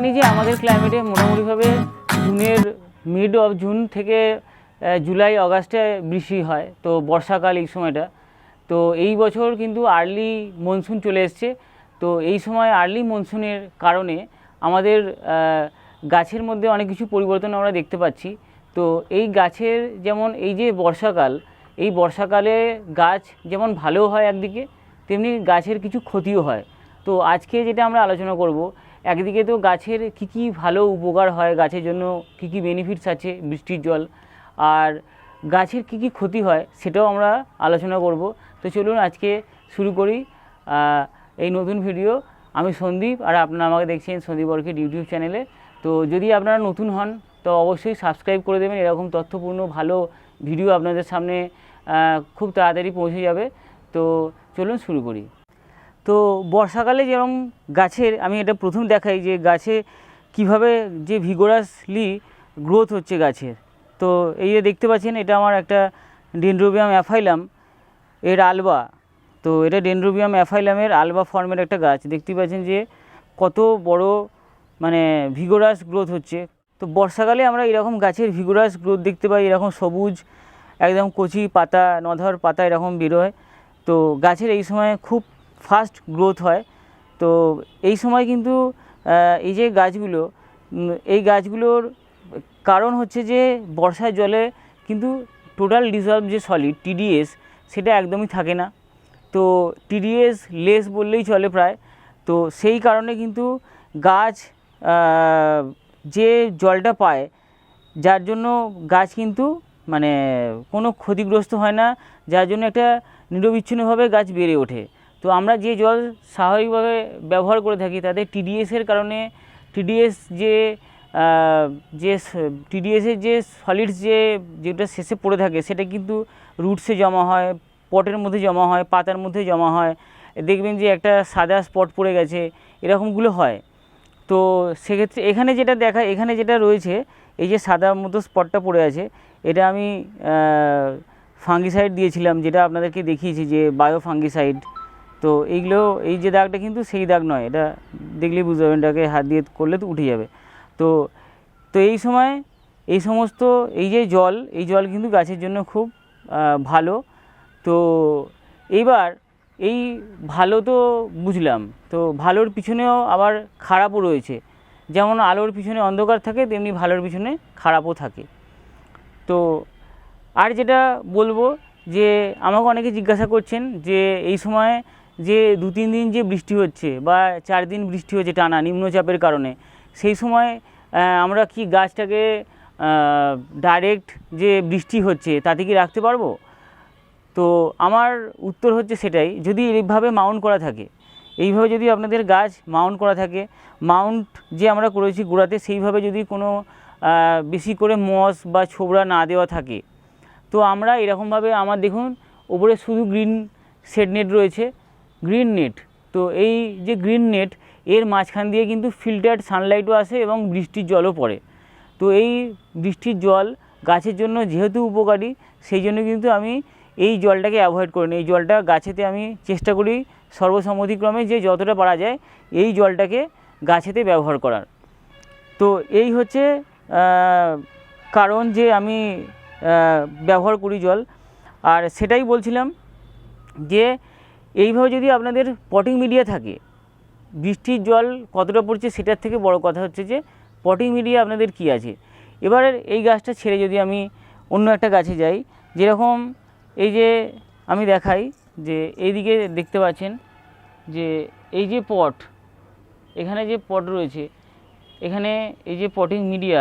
জানি যে আমাদের ক্লাইমেটে মোটামুটিভাবে জুনের মিড অফ জুন থেকে জুলাই অগাস্টে বৃষ্টি হয়, তো বর্ষাকাল এই সময়টা। তো এই বছর কিন্তু আর্লি মনসুন চলে এসছে। তো এই সময় আর্লি মনসুনের কারণে আমাদের গাছের মধ্যে অনেক কিছু পরিবর্তন আমরা দেখতে পাচ্ছি। তো এই গাছের যেমন এই যে বর্ষাকাল, এই বর্ষাকালে গাছ যেমন ভালো হয় একদিকে, তেমনি গাছের কিছু ক্ষতিও হয়। তো আজকে যেটা আমরা আলোচনা করব একদিকে তো গাছের কি কি ভালো উপকার হয়, গাছের জন্য কি কি বেনিফিটস আছে বৃষ্টির জল, আর গাছের কি কি ক্ষতি হয় সেটাও আমরা আলোচনা করব। তো চলুন আজকে শুরু করি এই নতুন ভিডিও আমি সন্দীপ আর আপনারা আমাকে দেখছেন সন্দীপ অর্কিড ইউটিউব চ্যানেলে তো যদি আপনারা নতুন হন, তো অবশ্যই সাবস্ক্রাইব করে দেবেন। এরকম তথ্যপূর্ণ, ভালো ভিডিও আপনাদের সামনে খুব তাড়াতাড়ি পৌঁছে যাবে। তো চলুন শুরু করি। তো বর্ষাকালে যেরকম গাছের, আমি এটা প্রথম দেখাই যে গাছে কীভাবে যে ভিগোরাসলি গ্রোথ হচ্ছে গাছের। তো এই যে দেখতে পাচ্ছেন, এটা আমার একটা ডেন্ড্রোবিয়াম অ্যাফাইলাম এর আলবা। তো এটা ডেন্ড্রোবিয়াম অ্যাফাইলামের আলবা ফর্মের একটা গাছ। দেখতে পাচ্ছেন যে কত বড় মানে ভিগোরাস গ্রোথ হচ্ছে। তো বর্ষাকালে আমরা এরকম গাছের ভিগোরাস গ্রোথ দেখতে পাই, এরকম সবুজ, একদম কচি পাতা, নধর পাতা এরকম বেরোয়। তো গাছের এই সময় খুব ফাস্ট গ্রোথ হয়। তো এই সময় কিন্তু এই যে গাছগুলো এই গাছগুলোর কারণ হচ্ছে যে বর্ষার জলে কিন্তু টোটাল ডিজলভ যে সলিড, টিডিএস, সেটা একদমই থাকে না। তো টিডিএস লেস বললেই চলে প্রায়। তো সেই কারণে কিন্তু গাছ যে জলটা পায়, যার জন্য গাছ কিন্তু মানে কোনো ক্ষতিগ্রস্ত হয় না, যার জন্য একটা নিরবিচ্ছিন্নভাবে গাছ বেড়ে ওঠে। তো আমরা যে জল স্বাভাবিকভাবে ব্যবহার করে থাকি, তাতে টিডিএসের কারণে টিডিএস যে যে টিডিএসের যে সলিডস যে, যেটা শেষে পড়ে থাকে, সেটা কিন্তু রুটসে জমা হয় পটের মধ্যে জমা হয়, পাতার মধ্যে জমা হয়। দেখবেন যে একটা সাদা স্পট পড়ে গেছে, এরকমগুলো হয়। তো সেক্ষেত্রে এখানে যেটা দেখা, এখানে যেটা রয়েছে, এই যে সাদা মতো স্পটটা পড়ে আছে, এটা আমি ফাঙ্গিসাইড দিয়েছিলাম, যেটা আপনাদেরকে দেখিয়েছি যে বায়ো ফাঙ্গিসাইড তো এইগুলো, এই যে দাগটা কিন্তু সেই দাগ নয়। এটা দেখলেই বুঝতে পারবেন, এটাকে হাত দিয়ে করলে তো উঠে যাবে। তো তো এই সময় এই সমস্ত, এই যে জল, এই জল কিন্তু গাছের জন্য খুব ভালো। তো এইবার এই ভালো তো বুঝলাম। তো ভালোর পিছনেও আবার খারাপও রয়েছে। যেমন আলোর পিছনে অন্ধকার থাকে, তেমনি ভালোর পিছনে খারাপও থাকে। তো আর যেটা বলব যে আমাকে অনেকে জিজ্ঞাসা করছেন যে এই সময় যে দু তিন দিন যে বৃষ্টি হচ্ছে বা চার দিন বৃষ্টি হচ্ছে টানা নিম্নচাপের কারণে, সেই সময় আমরা কি গাছটাকে ডাইরেক্ট যে বৃষ্টি হচ্ছে তাতে কি রাখতে পারব? তো আমার উত্তর হচ্ছে সেটাই, যদি এইভাবে মাউন্ট করা থাকে, এইভাবে যদি আপনাদের গাছ মাউন্ট করা থাকে মাউন্ট যে আমরা করেছি গোড়াতে সেইভাবে যদি কোনো বেশি করে মস বা ছোবড়া না দেওয়া থাকে, তো আমরা এরকমভাবে আমার দেখুন, ওপরে শুধু গ্রিন শেড নেট রয়েছে গ্রিন নেট। তো এই যে গ্রিন নেট, এর মাঝখান দিয়ে কিন্তু ফিল্টার্ড সানলাইটও আসে এবং বৃষ্টির জলও পড়ে। তো এই বৃষ্টির জল গাছের জন্য যেহেতু উপকারী, সেই জন্য কিন্তু আমি এই জলটাকে অ্যাভয়েড করি এই জলটা গাছেতে আমি চেষ্টা করি সর্বসম্মতিক্রমে যে যতটা পারা যায় এই জলটাকে গাছেতে ব্যবহার করার। তো এই হচ্ছে কারণ যে আমি ব্যবহার করি জল। আর সেটাই বলছিলাম যে এইভাবে যদি আপনাদের পটিং মিডিয়া থাকে, বৃষ্টির জল কতটা পড়ছে সেটার থেকে বড় কথা হচ্ছে যে পটিং মিডিয়া আপনাদের কি আছে? এবার এই গাছটা ছেড়ে যদি আমি অন্য একটা গাছে যাই, যেরকম এই যে আমি দেখাই, যে এইদিকে দেখতে পাচ্ছেন যে এই যে পট এখানে যে পট রয়েছে, এখানে এই যে পটিং মিডিয়া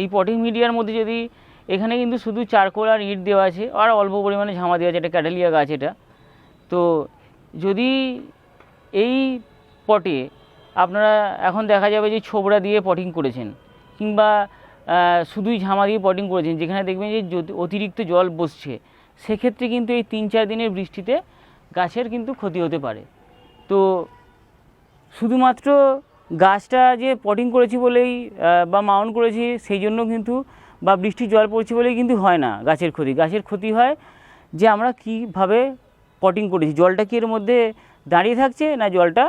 এই পটিং মিডিয়ার মধ্যে যদি এখানে কিন্তু শুধু চারকোল আর ইট দেওয়া আছে, আর অল্প পরিমাণে ঝামা দেওয়া আছে এটা ক্যাটালিয়া গাছ এটা। তো যদি এই পটে আপনারা এখন দেখা যাবে যে ছোবড়া দিয়ে পটিং করেছেন কিংবা শুধুই ঝামা দিয়ে পটিং করেছেন, যেখানে দেখবেন যে অতিরিক্ত জল বসছে, সেক্ষেত্রে কিন্তু এই তিন চার দিনের বৃষ্টিতে গাছের কিন্তু ক্ষতি হতে পারে। তো শুধুমাত্র গাছটা যে পটিং করেছি বলেই বা মাউন্ট করেছি সেই জন্য কিন্তু, বা বৃষ্টির জল পড়ছে বলেই কিন্তু হয় না গাছের ক্ষতি। গাছের ক্ষতি হয় যে আমরা কীভাবে পটিং করেছি। জলটা কি এর মধ্যে দাঁড়িয়ে থাকছে না জলটা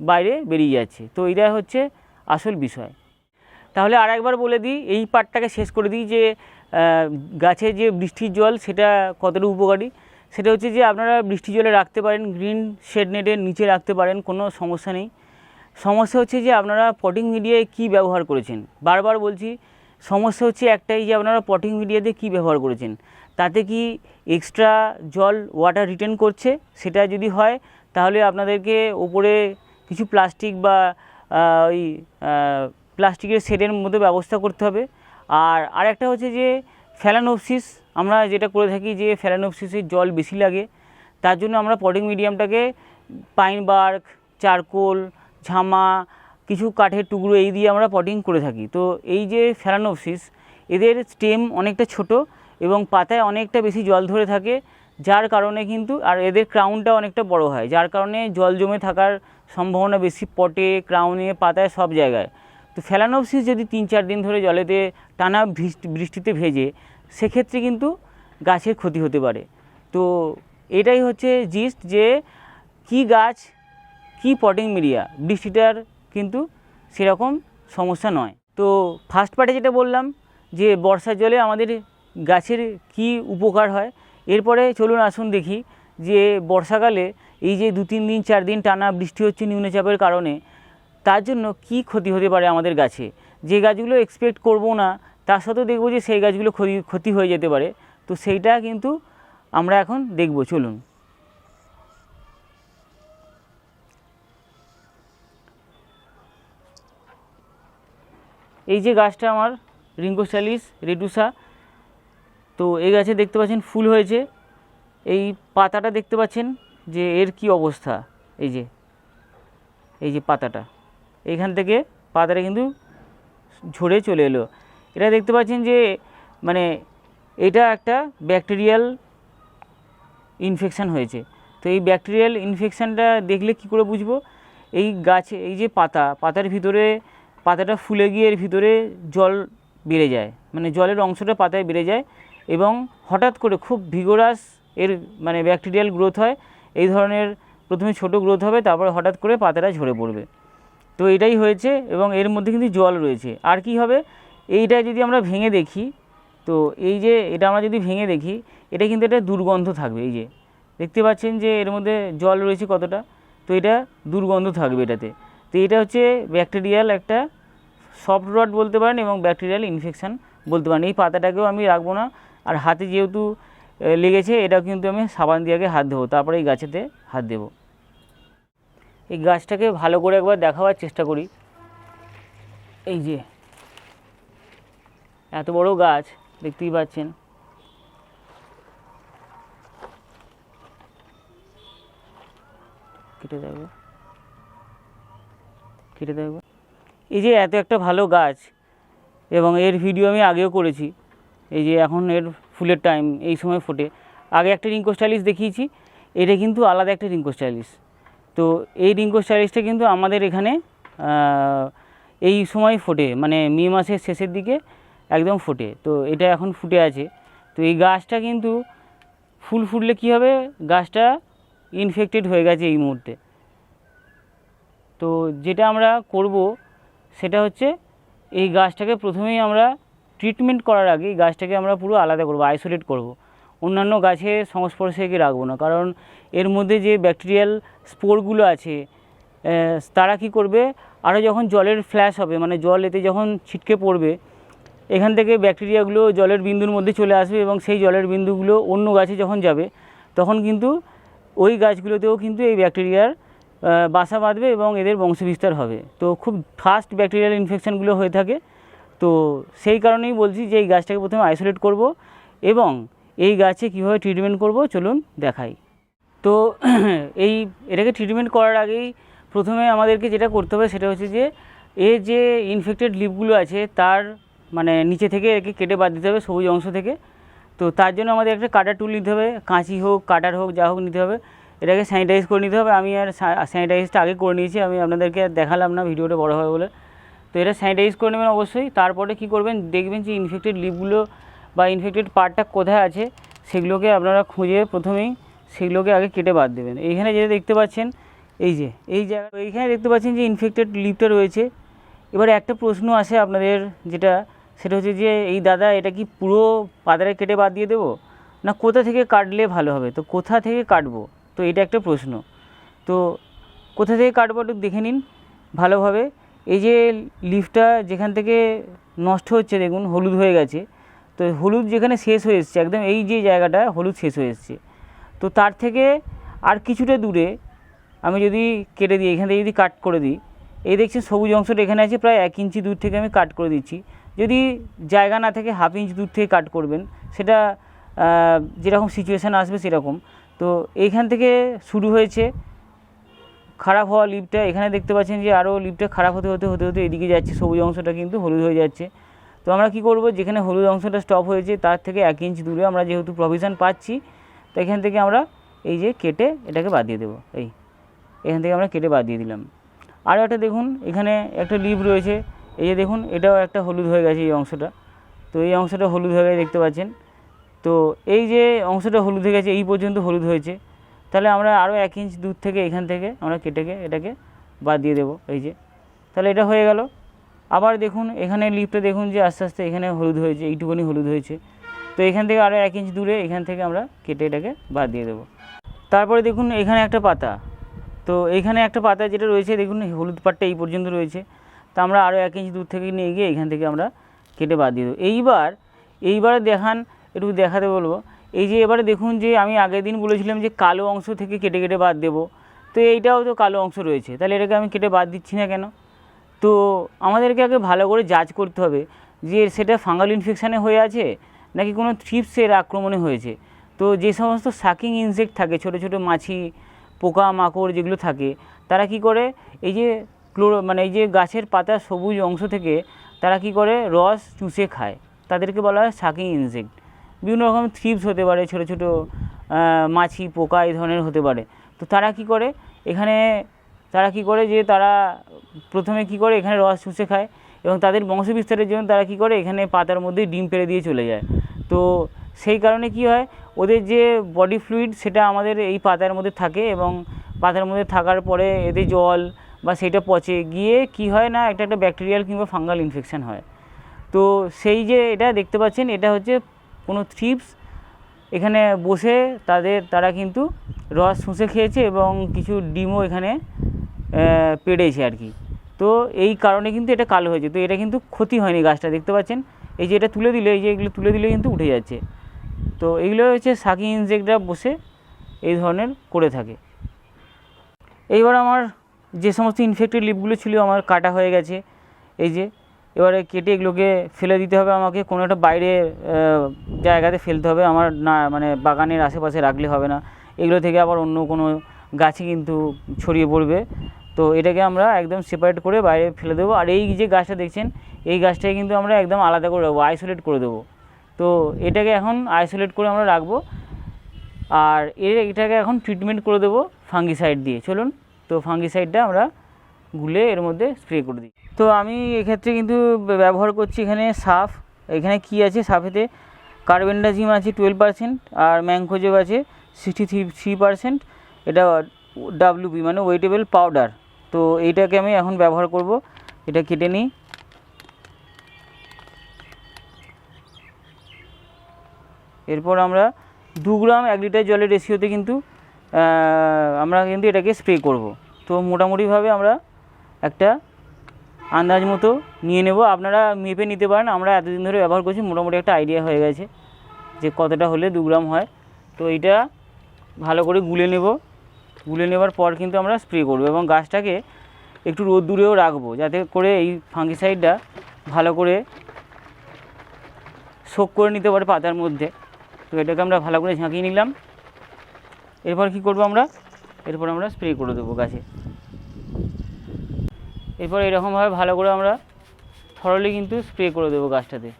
বাইরে বেরিয়ে যাচ্ছে? তো এটা হচ্ছে আসল বিষয়। তাহলে আর একবার বলে দিই, এই পার্টটাকে শেষ করে দিই যে গাছে যে বৃষ্টির জল, সেটা কতটা উপকারী? সেটা হচ্ছে যে আপনারা বৃষ্টির জলে রাখতে পারেন, গ্রিন শেড নেটের নিচে রাখতে পারেন, কোনো সমস্যা নেই। সমস্যা হচ্ছে যে আপনারা পটিং মিডিয়ায় কী ব্যবহার করেছেন? বারবার বলছি, সমস্যা হচ্ছে একটাই যে আপনারা পটিং মিডিয়াতে কী ব্যবহার করেছেন? তাতে কি এক্সট্রা জল ওয়াটার রিটার্ন করছে? সেটা যদি হয়, তাহলে আপনাদেরকে ওপরে কিছু প্লাস্টিক বা ওই প্লাস্টিকের শেডের মধ্যে ব্যবস্থা করতে হবে। আর আরেকটা হচ্ছে যে ফ্যালানোপসিস আমরা যেটা করে থাকি যে ফ্যালানোপসিসের জল বেশি লাগে, তার জন্য আমরা পটিং মিডিয়ামটাকে পাইন বার্ক চারকোল ঝামা, কিছু কাঠের টুকরো এই দিয়ে আমরা পটিং করে থাকি। তো এই যে ফ্যালানোপসিস এদের স্টেম অনেকটা ছোট এবং পাতায় অনেকটা বেশি জল ধরে থাকে, যার কারণে কিন্তু, আর এদের ক্রাউনটা অনেকটা বড় হয়, যার কারণে জল জমে থাকার সম্ভাবনা বেশি পটে ক্রাউনে পাতায় সব জায়গায়। তো ফ্যালানোপসিস যদি তিন চার দিন ধরে জলেতে টানা বৃষ্টি বৃষ্টিতে ভেজে, সেক্ষেত্রে কিন্তু গাছের ক্ষতি হতে পারে। তো এটাই হচ্ছে জিস্ট যে কি গাছ, কি পটিং মিডিয়া বৃষ্টিটার কিন্তু সেরকম সমস্যা নয়। তো ফার্স্ট পার্টে যেটা বললাম, যে বর্ষার জলে আমাদের গাছের কি উপকার হয়? এরপরে চলুন আসুন দেখি যে বর্ষাকালে এই যে দু তিন দিন, চার দিন টানা বৃষ্টি হচ্ছে নিম্নচাপের কারণে, তার জন্য কি ক্ষতি হতে পারে আমাদের গাছে? যে গাছগুলো এক্সপেক্ট করব না, তার সাথেও দেখব যে সেই গাছগুলো ক্ষতি ক্ষতি হয়ে যেতে পারে। তো সেইটা কিন্তু আমরা এখন দেখব, চলুন। এই যে গাছটা আমার রিঙ্গোস্টালিস রেডুসা তো এই গাছে দেখতে পাচ্ছেন ফুল হয়েছে। এই পাতাটা দেখতে পাচ্ছেন যে এর কি অবস্থা? এই যে এই যে পাতাটা। এইখান থেকে পাতাটা কিন্তু ঝরে চলে এলো। এটা দেখতে পাচ্ছেন যে মানে এটা একটা ব্যাকটেরিয়াল ইনফেকশান হয়েছে। তো এই ব্যাকটেরিয়াল ইনফেকশানটা দেখলে কি করে বুঝব? এই গাছে, এই যে পাতা, পাতার ভিতরে পাতাটা ফুলে গিয়ে এর ভিতরে জল বেড়ে যায়। মানে জলের অংশটা পাতায় বেড়ে যায়। এবং হঠাৎ করে খুব ভিগোরাস এর মানে ব্যাকটেরিয়াল গ্রোথ হয়, এই ধরনের প্রথমে ছোট গ্রোথ হবে, তারপরে হঠাৎ করে পাতাটা ঝরে পড়বে। তো এটাই হয়েছে এবং এর মধ্যে কিন্তু জল রয়েছে। আর কি হবে? এইটা যদি আমরা ভেঙে দেখি, তো এই যে এটা আমরা যদি ভেঙে দেখি, এটা কিন্তু একটা দুর্গন্ধ থাকবে, এই যে। দেখতে পাচ্ছেন যে এর মধ্যে জল রয়েছে কতটা? তো এটা দুর্গন্ধ থাকবে এটাতে। তো এটা হচ্ছে ব্যাকটেরিয়াল একটা সফট রড বলতে পারেন এবং ব্যাকটেরিয়াল ইনফেকশান বলতে পারেন। এই পাতাটাকেও আমি রাখব না। আর হাতে যেহেতু লেগেছে এটাও কিন্তু আমি সাবান দিয়ে আগে হাত দেবো তারপরে এই গাছেতে হাত দেবো। এই গাছটাকে ভালো করে একবার দেখাবার চেষ্টা করি। এই যে, এত বড় গাছ, দেখতেই পাচ্ছেন। কেটে দেবো। কেটে দেবো। এই যে, এত একটা ভালো গাছ, এবং এর ভিডিও আমি আগেও করেছি। এই যে এখন এর ফুলের টাইম এই সময় ফোটে। আগে একটা রিঙ্কো স্টাইলিশ দেখিয়েছি, এটা কিন্তু আলাদা একটা রিঙ্কো স্টাইলিশ। তো এই রিঙ্কো স্টাইলিশটা কিন্তু আমাদের এখানে এই সময় ফোটে মানে মে মাসের শেষের দিকে একদম ফোটে। তো এটা এখন ফুটে আছে। তো এই গাছটা কিন্তু ফুল ফুটলে কী হবে? গাছটা ইনফেক্টেড হয়ে গেছে এই মুহূর্তে। তো যেটা আমরা করব, সেটা হচ্ছে এই গাছটাকে প্রথমেই আমরা ট্রিটমেন্ট করার আগে এই গাছটাকে আমরা পুরো আলাদা করব আইসোলেট করব। অন্যান্য গাছের সংস্পর্শে একে রাখব না, কারণ এর মধ্যে যে ব্যাকটেরিয়াল স্পোরগুলো আছে তারা কি করবে? আরও যখন জলের ফ্ল্যাশ হবে মানে জল এতে যখন ছিটকে পড়বে, এখান থেকে ব্যাকটেরিয়াগুলো জলের বিন্দুর মধ্যে চলে আসবে এবং সেই জলের বিন্দুগুলো অন্য গাছে যখন যাবে, তখন কিন্তু ওই গাছগুলোতেও কিন্তু এই ব্যাকটেরিয়ার বাসা বাঁধবে এবং এদের বংশবিস্তার হবে। তো খুব ফাস্ট ব্যাকটেরিয়াল ইনফেকশানগুলো হয়ে থাকে। তো সেই কারণেই বলছি যে এই গাছটাকে প্রথমে আইসোলেট করব এবং এই গাছে কীভাবে ট্রিটমেন্ট করব চলুন দেখাই। তো এই, এটাকে ট্রিটমেন্ট করার আগেই প্রথমে আমাদেরকে যেটা করতে হবে সেটা হচ্ছে যে এর যে ইনফেক্টেড লিপগুলো আছে তার মানে নিচে থেকে একে কেটে বাদ দিতে হবে সবুজ অংশ থেকে। তো তার জন্য আমাদের একটা কাটার টুল নিতে হবে, কাঁচি হোক, কাটার হোক, যা হোক নিতে হবে। এটাকে স্যানিটাইজ করে নিতে হবে। আমি আর স্যানিটাইজটা আগে করে নিয়েছি, আমি আপনাদেরকে দেখালাম না, ভিডিওটা বড় হবে বলে। তো এটা স্যানিটাইজ করে নেবেন অবশ্যই। তারপরে কি করবেন, দেখবেন যে ইনফেক্টেড লিপগুলো বা ইনফেক্টেড পার্টটা কোথায় আছে, সেগুলোকে আপনারা খুঁজে প্রথমেই সেগুলোকে আগে কেটে বাদ দেবেন। এইখানে যেটা দেখতে পাচ্ছেন, এই যে, এই জায়গা এইখানে দেখতে পাচ্ছেন যে ইনফেক্টেড লিপটা রয়েছে। এবার একটা প্রশ্ন আসে আপনাদের যেটা, সেটা হচ্ছে যে, এই দাদা এটা কি পুরো পাতাটা কেটে বাদ দিয়ে দেবো? না কোথা থেকে কাটলে ভালো হবে? তো কোথা থেকে কাটবো? তো এটা একটা প্রশ্ন। তো কোথা থেকে কাটবো একটু দেখে নিন, ভালোভাবে। এই যে লিফটা যেখান থেকে নষ্ট হচ্ছে, দেখুন, হলুদ হয়ে গেছে। তো হলুদ যেখানে শেষ হয়ে এসছে, একদম এই যে জায়গাটা, হলুদ শেষ হয়ে এসছে। তো তার থেকে আর কিছুটা দূরে আমি যদি কেটে দিই, এখান থেকে যদি কাট করে দিই, এই দেখছেন সবুজ অংশটা এখানে আছে, প্রায় এক ইঞ্চি দূর থেকে আমি কাট করে দিচ্ছি। যদি জায়গা না থাকে, হাফ ইঞ্চ দূর থেকে কাট করবেন। সেটা যেরকম সিচুয়েশান আসবে সেরকম। তো এইখান থেকে শুরু হয়েছে। খারাপ হওয়া লিপটা এখানে দেখতে পাচ্ছেন যে আরও লিপটা খারাপ হতে হতে হতে হতে এদিকে যাচ্ছে, সবুজ অংশটা কিন্তু হলুদ হয়ে যাচ্ছে। তো আমরা কি করব, যেখানে হলুদ অংশটা স্টপ হয়েছে, তার থেকে এক ইঞ্চ দূরে আমরা যেহেতু প্রভিশন পাচ্ছি, তো এখান থেকে আমরা এই যে কেটে এটাকে বাদ দিয়ে দেবো। এই, এখান থেকে আমরা কেটে বাদ দিয়ে দিলাম। আরও একটা দেখুন, এখানে একটা লিপ রয়েছে। এই যে দেখুন, এটাও একটা হলুদ হয়ে গেছে এই অংশটা। তো এই অংশটা হলুদ হয়ে গেছে, দেখতে পাচ্ছেন। তো এই যে অংশটা হলুদ হয়ে গেছে, এই পর্যন্ত হলুদ হয়েছে। তাহলে আমরা আরও এক ইঞ্চ দূর থেকে এখান থেকে আমরা কেটে এটাকে বাদ দিয়ে দেবো, এই যে। তাহলে এটা হয়ে গেল। আবার দেখুন, এখানে লিপটা দেখুন যে আস্তে আস্তে এখানে হলুদ হয়েছে এইটুকুনি হলুদ হয়েছে। তো এখান থেকে আরও এক ইঞ্চ দূরে এখান থেকে আমরা কেটে এটাকে বাদ দিয়ে দেবো। তারপরে দেখুন, এখানে একটা পাতা। তো এখানে একটা পাতা যেটা রয়েছে, দেখুন, হলুদ পাটটা এই পর্যন্ত রয়েছে। তো আমরা আরও এক ইঞ্চ দূর থেকে নিয়ে গিয়ে এখান থেকে আমরা কেটে বাদ দিয়ে দেবো। এইবার, এইবারে দেখান, একটু দেখাতে বলব। এই যে এবারে দেখুন যে আমি আগের দিন বলেছিলাম যে কালো অংশ থেকে কেটে কেটে বাদ দেবো। তো এইটাও তো কালো অংশ রয়েছে। তাহলে এটাকে আমি কেটে বাদ দিচ্ছি না কেন? তো আমাদেরকে আগে ভালো করে জাজ করতে হবে যে সেটা ফাঙ্গাল ইনফেকশানে হয়ে আছে নাকি কোনো থ্রিপসের আক্রমণে হয়েছে। তো যে সমস্ত সাকিং ইনসেক্ট থাকে, ছোট ছোট মাছি পোকা মাকড় যেগুলো থাকে, তারা কি করে? এই যে ক্লোরো মানে এই যে গাছের পাতা সবুজ অংশ থেকে তারা কি করে? রস চুষে খায়। তাদেরকে বলা হয় সাকিং ইনসেক্ট। বিভিন্ন রকম থ্রিপস হতে পারে, ছোট ছোট মাছি, পোকা এই ধরনের হতে পারে। তো তারা কি করে? এখানে তারা কি করে যে তারা প্রথমে কি করে? এখানে রস চুষে খায় এবং তাদের বংশবিস্তারের জন্য তারা কি করে? এখানে পাতার মধ্যে ডিম পেড়ে দিয়ে চলে যায়। তো সেই কারণে কি হয়? ওদের যে বডি ফ্লুইড সেটা আমাদের এই পাতার মধ্যে থাকে এবং পাতার মধ্যে থাকার পরে এদের জল বা সেটা পচে গিয়ে কি হয় না? একটা একটা ব্যাকটেরিয়াল কিংবা ফাঙ্গাল ইনফেকশান হয়। তো সেই যে এটা দেখতে পাচ্ছেন, এটা হচ্ছে কোনো থ্রিপস এখানে বসে তাদের, তারা কিন্তু রস শুষে খেয়েছে এবং কিছু ডিমও এখানে পেড়েছে আর কি। তো এই কারণে কিন্তু এটা কালো হয়েছে। তো এটা কিন্তু ক্ষতি হয়নি গাছটা, দেখতে পাচ্ছেন? এই যে এটা তুলে দিলে, এই যে এগুলো তুলে দিলে কিন্তু উঠে যাচ্ছে। তো এগুলো হচ্ছে সাকি ইনসেক্টরা বসে এই ধরনের করে থাকে। এইবার আমার যে সমস্ত ইনফেক্টেড লিপগুলো ছিল, আমার কাটা হয়ে গেছে। এই যে এবারে কেটে এগুলোকে ফেলে দিতে হবে আমাকে। কোনো একটা বাইরে জায়গাতে ফেলতে হবে। আমার না মানে বাগানের আশেপাশে রাখলে হবে না। এগুলো থেকে আবার অন্য কোনো গাছে কিন্তু ছড়িয়ে পড়বে। তো এটাকে আমরা একদম সেপারেট করে বাইরে ফেলে দেবো। আর এই যে গাছটা দেখছেন, এই গাছটাকে কিন্তু আমরা একদম আলাদা করে দেবো আইসোলেট করে দেবো। তো এটাকে এখন আইসোলেট করে আমরা রাখব। আর এর এটাকে এখন ট্রিটমেন্ট করে দেবো ফাঙ্গিসাইড দিয়ে। চলুন, তো ফাঙ্গিসাইডটা আমরা গুলে এর মধ্যে স্প্রে করে দিই। তো আমি এক্ষেত্রে কিন্তু ব্যবহার করছি এখানে সাফ। এখানে কি আছে সাফেতে? কার্বেন্ডাজিম আছে টুয়েলভ পার্সেন্ট আর ম্যাংকোজেব আছে সিক্সটি থ্রি থ্রি পার্সেন্ট এটা ডাব্লিউপি মানে ওয়েটেবল পাউডার তো এইটাকে আমি এখন ব্যবহার করব। এটা কেটে নিই। এরপর আমরা দু গ্রাম এক লিটার জলের রেশিওতে কিন্তু আমরা কিন্তু এটাকে স্প্রে করব। তো মোটামুটিভাবে আমরা একটা আন্দাজ মতো নিয়ে নেব। আপনারা মেপে নিতে পারেন। আমরা এতদিন ধরে ব্যবহার করছি, মোটামুটি একটা আইডিয়া হয়ে গেছে যে কতটা হলে দু গ্রাম হয়। তো এটা ভালো করে গুলে নেব। গুলে নেবার পর কিন্তু আমরা স্প্রে করব এবং গাছটাকে একটু রোদ দূরেও রাখব যাতে করে এই ফাঙ্গিসাইডটা ভালো করে শোক করে নিতে পারে পাতার মধ্যে। তো এটাকে আমরা ভালো করে ঝাঁকিয়ে নিলাম। এরপর কি করব আমরা? এরপর আমরা স্প্রে করে দেবো গাছে। এরপর এরকমভাবে ভালো করে আমরা থরলি কিন্তু স্প্রে করে দেবো গাছটাতে।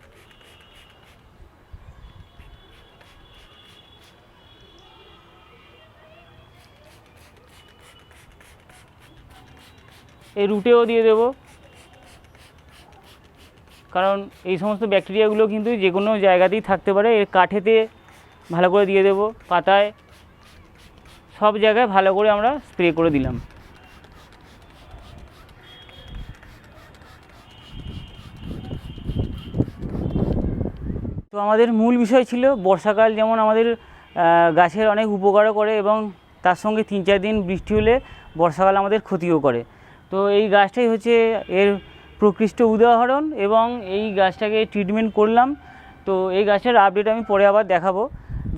এই রুটেও দিয়ে দেবো। কারণ এই সমস্ত ব্যাকটেরিয়াগুলো কিন্তু যে কোনো জায়গাতেই থাকতে পারে, এর কাঠেতে ভালো করে দিয়ে দেবো, পাতায়, সব জায়গায় ভালো করে আমরা স্প্রে করে দিলাম। তো আমাদের মূল বিষয় ছিল বর্ষাকাল যেমন আমাদের গাছের অনেক উপকারও করে এবং তার সঙ্গে তিন চার দিন বৃষ্টি হলে বর্ষাকাল আমাদের ক্ষতিও করে। তো এই গাছটাই হচ্ছে এর প্রকৃষ্ট উদাহরণ এবং এই গাছটাকে ট্রিটমেন্ট করলাম। তো এই গাছটার আপডেট আমি পরে আবার দেখাবো।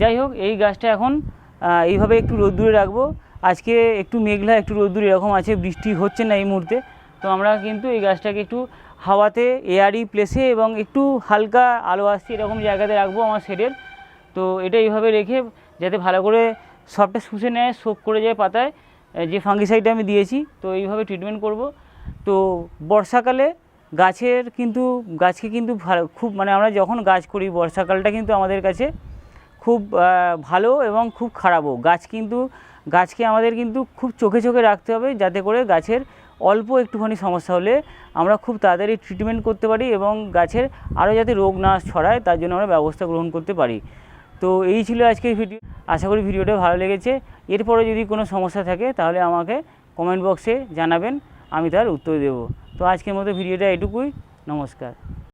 যাই হোক, এই গাছটা এখন এইভাবে একটু রোদ্দুরে রাখব। আজকে একটু মেঘলা, একটু রোদ্দুর এরকম আছে, বৃষ্টি হচ্ছে না এই মুহূর্তে। তো আমরা কিন্তু এই গাছটাকে একটু হাওয়াতে এয়ারি প্লেসে এবং একটু হালকা আলো আসছে এরকম জায়গাতে রাখব আমার শেডের তো এটা এইভাবে রেখে যাতে ভালো করে সবটা শুষে নেয় সোপ করে যায় পাতায় যে ফাঙ্গিসাইডটা আমি দিয়েছি, তো এইভাবে ট্রিটমেন্ট করব। তো বর্ষাকালে গাছের কিন্তু, গাছকে কিন্তু খুব মানে আমরা যখন গাছ করি, বর্ষাকালটা কিন্তু আমাদের কাছে খুব ভালো এবং খুব খারাপও। গাছ কিন্তু, গাছকে আমাদের কিন্তু খুব চোখে চোখে রাখতে হবে যাতে করে গাছের অল্প একটুখানি সমস্যা হলে আমরা খুব তাড়াতাড়ি ট্রিটমেন্ট করতে পারি এবং গাছের আরও যাতে রোগ না ছড়ায়, তার জন্য আমরা ব্যবস্থা গ্রহণ করতে পারি। তো এই ছিল আজকের ভিডিও আশা করি ভিডিওটা ভালো লেগেছে। এরপরে যদি কোনো সমস্যা থাকে, তাহলে আমাকে কমেন্ট বক্সে জানাবেন, আমি তার উত্তর দেব। তো আজকের মতো ভিডিওটা এটুকুই। নমস্কার।